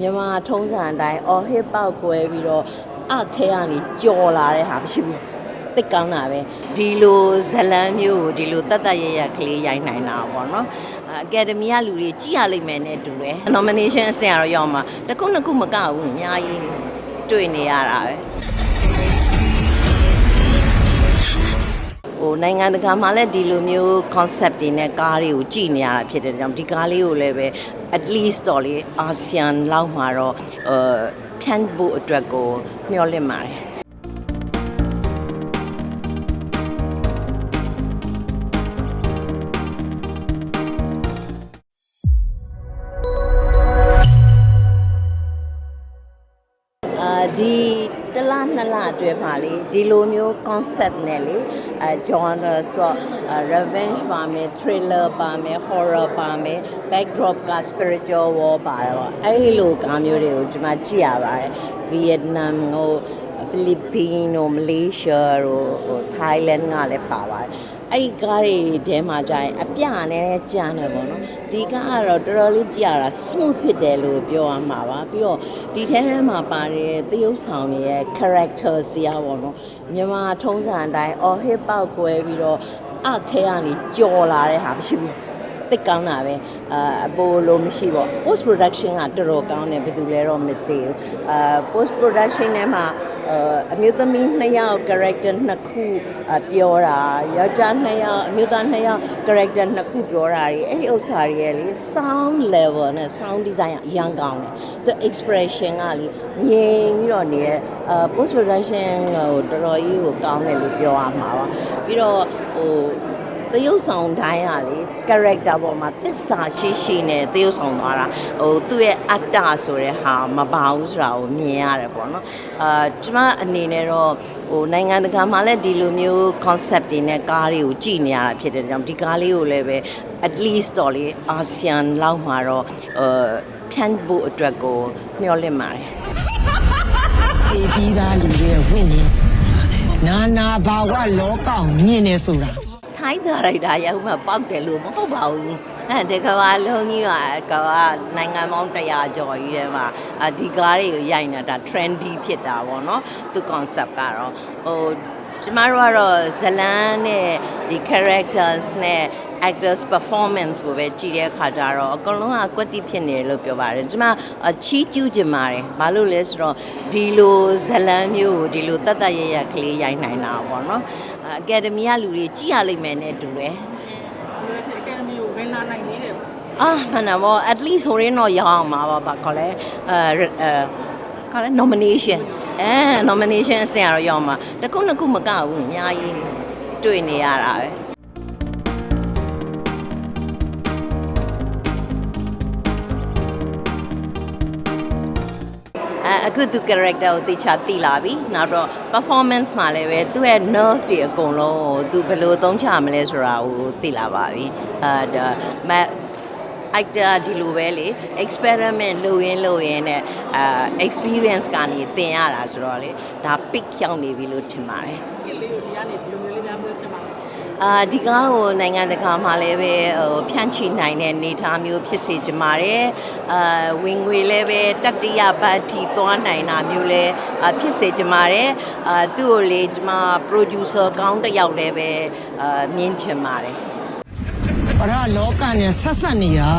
မြန်မာထုံးစံအတိုင်းအော်ဟစ်ပေါက်ကွဲပြီးတော့အထဲကနေကြော်လာတဲ့ဟာမရှိဘူးတိတ်ကောင်းတာပဲဒီလိုဇလန်းမျိုးကိုဒီလိုတတ်တတ်ရရကလေးရိုက်နိုင်တာပေါ့နော်အကယ်ဒမီကလူတွေကြည့်ရလိမ့်မယ်နဲ့တူတယ် nomination အဆင့်ကတော့ရောက်မှာတစ်ခုနှစ်ခုမကဘူးအများကြီးတွေ့နေရတာပဲ ဟိုနိုင်ငံတကာမှာလည်းဒီလိုမျိုး concept တွေနဲ့ကားတွေကိုကြည့်နေရတာဖြစ်တဲ့ကြောင့်ဒီကားလေးကိုလည်းပဲ at least တော့လေအာဆီယံလောက်မှာတော့呃ဖြန့်ဖို့အတွက်ကိုမျှော်လင့်ပါတယ် တစ်လနှစ်လအတွင်းမှာလေဒီလိုမျိုး concept နဲ့လေအဲ genre ဆိုတော့အာ revenge ပါမယ် thriller ပါမယ် horror ပါမယ် backdrop က spiritual war ပါတော့အဲ့ဒီလိုကားမျိုးတွေကိုကျွန်မကြည့်ရပါတယ် Vietnam ကိုဖိလစ်ပင်းတို့မလေးရှားတို့ဟို Thailand ကလည်းပါပါတယ် အဲ့ဒီကားတွေထဲမှာကြာရင်အပြနဲ့ကြမ်းတယ်ပေါ့နော်ဒီကားကတော့တော်တော်လေးကြည့်ရတာ smooth ဖြစ်တယ်လို့ပြောရမှာပါပြီးတော့ဒီထဲထဲမှာပါတဲ့သရုပ်ဆောင်တွေရဲ့ character စီအားပေါ့နော်မြန်မာထုံးစံအတိုင်းအော်ဟစ်ပေါက်ကွဲပြီးတော့အထဲကနေကြော်လာတဲ့ဟာမရှိဘူးတိတ်ကောင်းတာပဲအာအပိုလိုမရှိပေါ့ post production ကတော်တော်ကောင်းတယ်ဘယ်သူလဲတော့မသိဘူးအာ post production ထဲမှာ အာအမျိုးသမီးနှစ်ယောက် character နှစ်ခုအာပြောတာယောက်ျားနှစ်ယောက်အမျိုးသားနှစ်ယောက် character နှစ်ခုပြောတာတွေအဲ့ဒီဥစ္စာတွေရဲ့လေ sound level နဲ့ sound design ကအရန်ကောင်းတယ်သူ expression ကလေငြိမ်ပြီးတော့နေတဲ့အာ post production ကိုတော်တော်ကြီးကိုကောင်းတယ်လို့ပြောရမှာပါပြီးတော့ဟို သရုပ်ဆောင်တိုင်းကလေ character ပေါ်မှာသစ္စာရှိရှိနဲ့သရုပ်ဆောင်သွားတာဟိုသူ့ရဲ့အတ္တဆိုတဲ့ဟာမပါဘူးဆိုတာကိုမြင်ရတယ်ပေါ့နော်အာကျွန်မအနေနဲ့တော့ဟိုနိုင်ငံတကာမှာလည်းဒီလိုမျိုး concept တွေနဲ့ကားတွေကိုကြည့်နေရတာဖြစ်တဲ့ကြောင့်ဒီကားလေးကိုလည်းပဲ at least တော့လေအာဆီယံလောက်မှာတော့အာဖြန့်ဖို့အတွက်ကိုမျှော်လင့်ပါတယ်အေးပြီးသားလူတွေရဲ့ဝင့်နေနာနာဘာဝလောကောင်မြင်နေဆိုတာ ထိုင်းဒါရိုက်တာရောက်မှပောက်တယ်လို့မဟုတ်ပါဘူးအဲဒီကဘာလုံးကြီးကကဘာနိုင်ငံပေါင်း100ကျော်ကြီးထဲမှာအဒီကားတွေကိုရိုက်နေတာ trendy ဖြစ်တာပေါ့နော်သူ concept ကတော့ဟိုကျမတို့ကတော့ဇလန်းနဲ့ဒီ characters နဲ့ actors performance ကိုပဲကြည့်တဲ့အခါကျတော့အကုန်လုံးကကွက်တိဖြစ်နေတယ်လို့ပြောပါတယ်ကျမအချီးကျူးကြပါတယ်ဘာလို့လဲဆိုတော့ဒီလိုဇလန်းမျိုးကိုဒီလိုတတ်တတ်ရရကလေးရိုက်နိုင်တာပေါ့နော် အကယ်ဒမီကလူတွေကြည့်ရလိမ့်မယ်နဲ့တူတယ်ဒီလိုဖြစ်အကယ်ဒမီကိုဝင်လာနိုင်သေးတယ်ပေါ့အာမှန်တယ်ဗော at least ဟိုရင်းတော့ရအောင်မှာပါဘာခေါ်လဲအဲအဲခေါ်လဲ nomination အဲ nomination အဆင့်ကတော့ရအောင်မှာတစ်ခုနှစ်ခုမကဘူးအများကြီးတွေ့နေရတာပဲ အဲအခုသူ character ကိုတေချာသိလာပြီနောက်တော့ performance မှာလည်းပဲသူ့ရဲ့ nerve တွေအကုန်လုံးကိုသူဘယ်လိုသုံးချမလဲဆိုတာကိုသိလာပါပြီအဲဒါမ actor ဒီလိုပဲလေ experiment လုပ်ရင်းလုပ်ရင်းနဲ့အာ experience ကနေသင်ရတာဆိုတော့လေဒါ pick ရောက်နေပြီလို့ထင်ပါတယ်ကလေးကိုဒီကနေဘယ်လိုမျိုးလေးများပြောချင်ပါလဲ အာဒီကားကိုနိုင်ငံတကာမှာလည်းပဲဟိုဖြန့်ချိနိုင်တဲ့နေသားမျိုးဖြစ်စေကြပါတယ်အာဝင်ငွေလည်းပဲတတိယဘတ်ထိသွားနိုင်တာမျိုးလည်းဖြစ်စေကြပါတယ်အာသူ့ကိုလေကျွန်မ producer ကောင်းတစ်ယောက်လည်းပဲအာမြင်ချင်ပါတယ်ဘာလောကနဲ့ဆက်ဆက်နေတာ